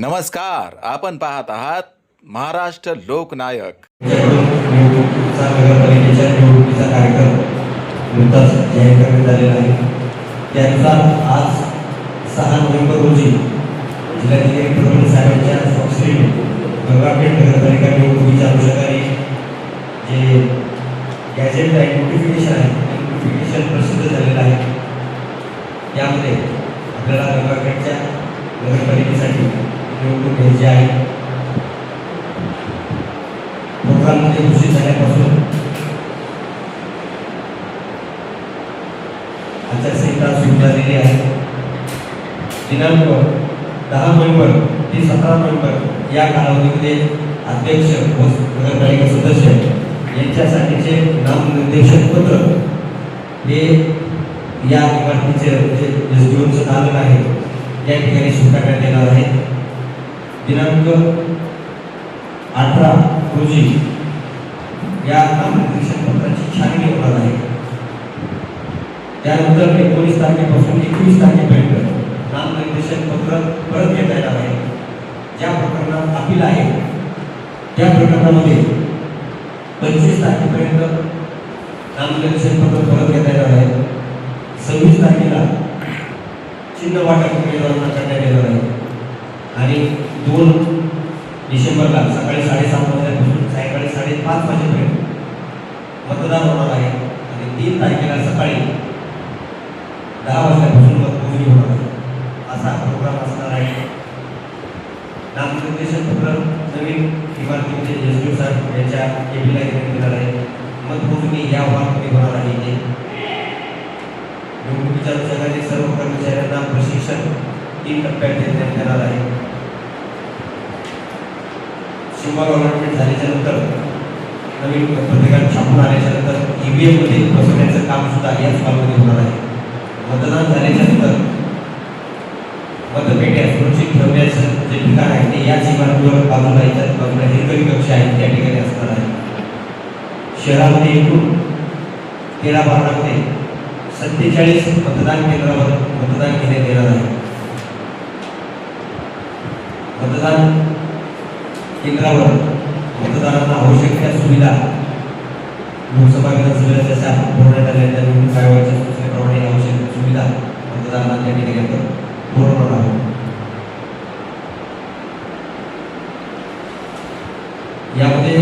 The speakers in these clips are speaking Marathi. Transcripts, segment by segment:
नमस्कार आपण पाहत आहात महाराष्ट्र लोकनायक नगरपालिकेच्या निवडणुकीचा कार्यक्रम नुकताच जाहीर करण्यात आलेला आहे त्यानुसार आज सहा नोव्हेंबर रोजी जिल्हाधिकारी फडणवीस साहेबांच्या स्वाक्षरीने गंगाखेड नगरपालिका निवडणुकीच्या अनुषंगाने जे गॅजेट आहे नोटिफिकेशन आहे नोटिफिकेशन प्रसिद्ध झालेलं आहे त्यामध्ये आपल्याला गंगाखेडच्या नगरपालिकेसाठी निवडणूक घ्यायची आहे लोकांमध्ये खुशी झाल्यापासून आचारसंहिता सुरू झालेली आहे. दिनांक दहा नोव्हेंबर ते सतरा नोव्हेंबर या कालावधीमध्ये अध्यक्ष व नगरपालिका सदस्य यांच्यासाठीचे नामनिर्देशन पत्र हे या इमारतीचे जे जीवनचं दालन आहे या ठिकाणी स्वीकारण्यात येणार आहे. दिनांक अठरा रोजी या नामनिर्देशन पत्राची छाननी होणार आहे. त्यानंतर एकोणीस तारखेपासून एकवीस तारखेपर्यंत नामनिर्देशन पत्र परत घेता येणार आहे. ज्या प्रकरणात अपील आहे त्या प्रकरणामध्ये पंचवीस तारखेपर्यंत नामनिर्देशन पत्र परत घेता येणार आहे. सव्वीस तारखेला चिन्ह वाटप उमेदवारांना करण्यात येणार आहे. आणि दोन डिसेंबरला सकाळी साडेसात वाजल्यापासून सायंकाळी साडेपाच वाजेपर्यंत मतदान होणार आहे. आणि तीन तारखेला सकाळी दहा वाजल्यापासून मतमोजणी होणार आहे. असा प्रोग्राम असणार आहे. नामनिर्देशन पत्र नवीन इमारतीचे एस साहेब यांच्या केबीला घेण्यात येणार आहे. मतमोजणी या वाहतुकी होणार आहे इथे. निवडणुकीच्या अनुषंगाने सर्व कर्मचाऱ्यांना प्रशिक्षण तीन टप्प्यात देण्यात येणार आहे. सिम्बॉल अलॉटमेंट झाल्याच्यानंतर नवीन पत्रिका छापून आल्याच्यानंतर व्ही एममध्ये बसवण्याचं काम सुद्धा याच कालमध्ये होणार आहे. मतदान झाल्याच्यानंतर मतपेट्या सुरक्षित ठेवण्याचं जे ठिकाण आहे ते याच इमारतीवर बाजूला इतर बाजूला हिरकणी कक्ष आहे त्या ठिकाणी असणार आहे शहरामध्ये एकूण तेरा भागामध्ये सत्तेचाळीस मतदान केंद्रावर मतदान घेण्यात येणार आहे. मतदान केंद्रावर मतदारांना आवश्यक त्या सुविधा लोकसभा विधानसभेला जशा पुरवण्यात आल्या त्या निवडणूक आयोगाच्या सूचनेप्रमाणे आवश्यक सुविधा मतदारांना त्या ठिकाणी पुरवणार आहोत. यामध्ये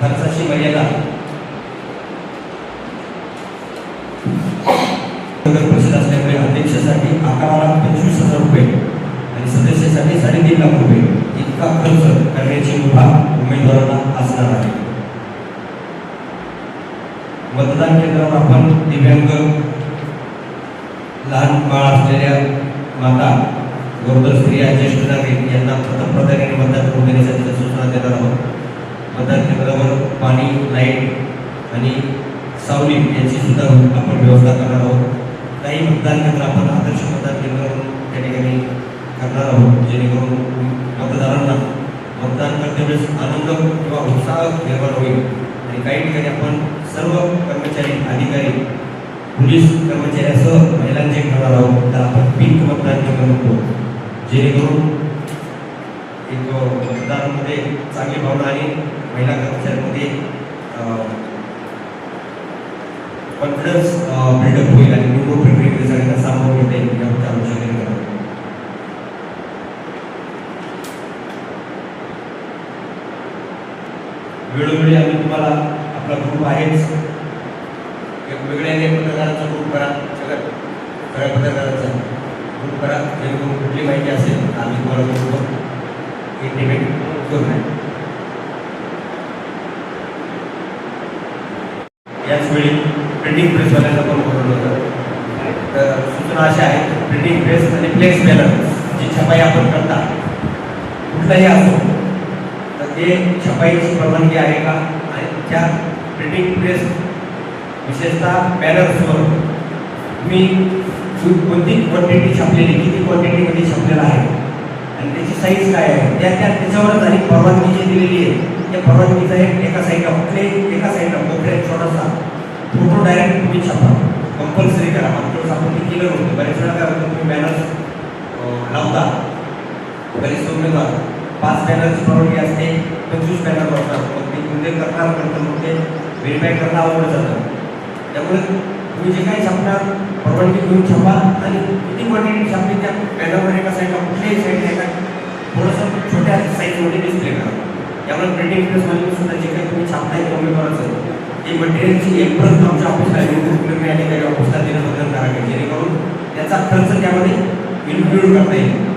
खर्चाची मर्यादा नगर परिषद असल्यामुळे अध्यक्षासाठी अकरा लाख पंचवीस हजार रुपये आणि सदस्यासाठी साडेतीन लाख रुपये. इतका खर्च करण्याची मुभा उमेदवारांना असणार आहे. मतदान केंद्रावर आपण दिव्यांग लहान बाळ असलेल्या माता गरोदर स्त्रिया ज्येष्ठ नागरिक यांना प्रथम प्राधान्याने मतदान करून देण्यासाठी सूचना देणार आहोत. मतदान केंद्रावर पाणी लाइट आणि सावली यांची सुद्धा आपण व्यवस्था करणार आहोत. काही मतदान केंद्र आपण आदर्श मतदान केंद्रावरून त्या ठिकाणी करणार आहोत जेणेकरून मतदान आनंद किंवा उत्साह निर्माण होईल. आणि काही ठिकाणी आपण सर्व कर्मचारी अधिकारी पोलीस कर्मचाऱ्यासह महिलांचे करणार आहोत. तर आपण पिंक मतदान केंद्र म्हणतो जेणेकरून एक मतदारांमध्ये चांगली भावना आणि महिला कर्मचाऱ्यांमध्ये कॉन्फिडन्स बिल्डअप होईल आणि निवडणूक प्रक्रियेमध्ये सगळ्यांना सामावून होते येईल याबद्दल अनुषंगाने करा वेळोवेळी आम्ही तुम्हाला आपला ग्रुप आहेच. एक वेगळ्याने पत्रकारांचा ग्रुप करा. सगळ्या सगळ्या पत्रकारांचा ग्रुप करा. जेणेकरून कुठली माहिती असेल आम्ही तुम्हाला ग्रुपवर इंटिमेट करू. याच वेळी प्रिंटिंग प्रेसवाल्यांना पण बोलवलं होतं. तर सूचना अशा आहेत प्रिंटिंग प्रेस आणि फ्लेक्स बॅनर जी छपाई आपण करता कुठलाही असो म्हणजे तर ते छपाईची परवानगी आहे का? आणि त्या प्रिंटिंग प्रेस विशेषतः बॅनर्सवर तुम्ही कोणती क्वांटिटी छापलेली किती क्वांटिटीमध्ये छापलेला आहे? आणि त्याची साईज काय आहे? त्या त्या त्याच्यावरच आणि परवानगी जी दिलेली आहे त्या परवानगीचा एक एका साईडला कुठले एका साईडला कोपऱ्यात छोटासा फोटो डायरेक्ट तुम्ही छापा. कंपल्सरी करा. मागच्या आपण ते केलं नव्हतं. बऱ्याच वेळा काय होतं तुम्ही बॅनर्स लावता. बरेच उमेदवार पाच बॅनरची परवानगी असते पंचवीस बॅनर वापरतात मग ते उल्लेख करणार करतो मग ते व्हेरीफाय करणं अवघड जातं. त्यामुळे तुम्ही जे काही छापणार परवानगी घेऊन छापा आणि किती क्वांटिटी छापली त्या बॅनरवर एका साईडला कुठल्याही साईड आहे थोडंसं छोट्या साईजमध्ये डिस्प्ले करा. त्यामुळे प्रिंटिंग प्रेसमध्ये सुद्धा जे काही तुम्ही छापताय कमी करायचं ते मटेरियलची एक प्रत आमच्या ऑफिसला निवडणूक निर्णय अधिकारी ऑफिसला देणं बंधन करावे जेणेकरून त्याचा खर्च त्यामध्ये इन्क्लूड करता येईल.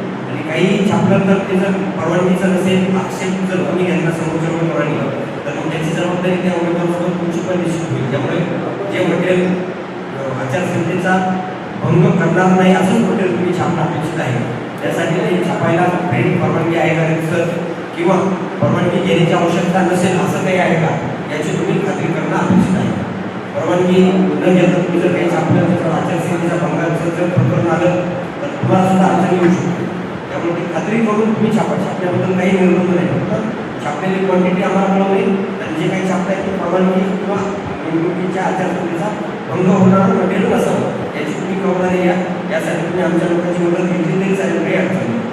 काही छापलं तर ते जर परवानगीचं नसेल आक्षेप जर कोणी घ्यायला समोरच्या उमेदवारांनी तर मग त्याची जबाबदारी त्या उमेदवारासोबत तुमची पण निश्चित होईल. त्यामुळे जे म्हटेल आचारसंहितेचा भंग करणार नाही असंच मटेरियल तुम्ही छापणं अपेक्षित आहे. त्यासाठी ते छापायला प्रिंट परवानगी आहे का सर किंवा परवानगी घेण्याची आवश्यकता नसेल असं काही आहे का? याची तुम्ही खात्री करणं अपेक्षित आहे. परवानगी न घेता तुम्ही जर काही छापलं तर आचारसंहितेच्या भंगाचं जर प्रकरण आलं तर तुम्हाला सुद्धा अडचण येऊ शकते. ती खात्री करून तुम्ही छापा छापण्याबद्दल काही निर्बंध नाही. फक्त छापलेली क्वांटिटी आम्हाला कळवली आणि जे काही छापताय ते परवानगी किंवा निवडणुकीच्या आचारसंहितेचा भंग होणारं मटेरियल नसावं याची तुम्ही खबरदारी घ्या. यासाठी तुम्ही आमच्या लोकांची मदत घेतली तरी चालेल. काही अडचण नाही.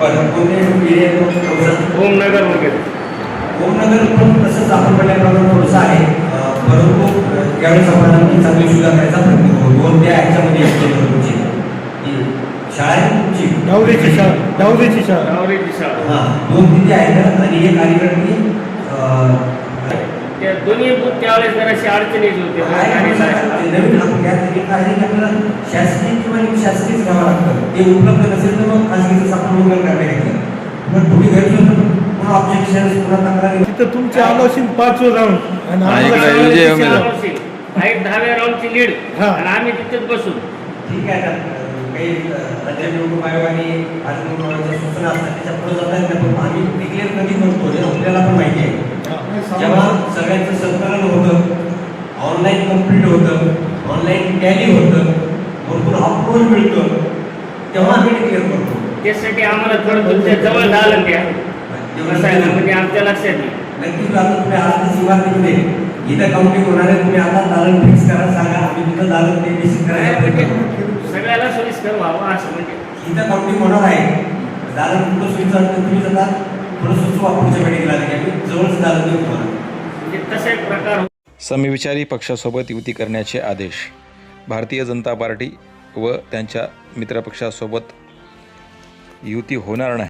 बरं कोणते ओमनगर वगैरे. ओमनगर पण तसंच आपण म्हणल्याप्रमाणे थोडंसं आहे. परंतु यावेळेस आपण चांगली सुविधा करायचा प्रयत्न करू. दोन त्या ह्याच्यामध्ये तुमची शाळा आहे तुमची शाळा. शाळा शाळा. हां दोन तिथे आहेत आणि एक अलीकडे त्या दोन्ही बूथ त्यावेळेस जराशी अडचणीच होते. ते नवीन आपण आपल्याला शासकीय किंवा शासकीयच घ्यावं लागतं. ते उपलब्ध नसेल तर मग खाजगीचं आपण मंगल करता घेतलं पण तक्रार तिथं तुमचे आलो असेल पाचवं राऊंड. आणि दहाव्या राऊंडची लीड. हा. आणि आम्ही तिथेच बसून. ठीक आहे अं, राज्य निवडणूक आयोगाच्या सूचना असतात त्याच्या पुढे जाता येत नाही. पण आम्ही डिक्लेअर कधी करतो हे आपल्याला पण माहिती आहे. जेव्हा सगळ्यांचं संकलन होतं ऑनलाईन कंप्लीट होतं ऑनलाईन टॅली होतं भरपूर अप्रुव्हल मिळतं तेव्हा आम्ही डिक्लेअर करतो. त्यासाठी आम्हाला थोडं तुमच्या जवळ झालं ना, म्हणजे आमच्या लक्षात येईल. नक्कीच आता तुम्ही आज इमारतीमध्ये इथं काउंटिंग होणार आहे तुम्ही आता दालन फिक्स करा सांगा. आम्ही तिथं दालन ते निश्चित करायचा प्रयत्न करू सगळ्याला सोयीस्कर व्हावं असं म्हणजे. होणार आहे दालन कुठं असतं तुम्ही जरा थोडं की आम्ही जवळच दालन देऊ तुम्हाला म्हणजे तसा एक प्रकार समविचारी पक्षासोबत युती करण्याचे आदेश. भारतीय जनता पार्टी व त्यांच्या मित्रपक्षासोबत युती होणार नाही.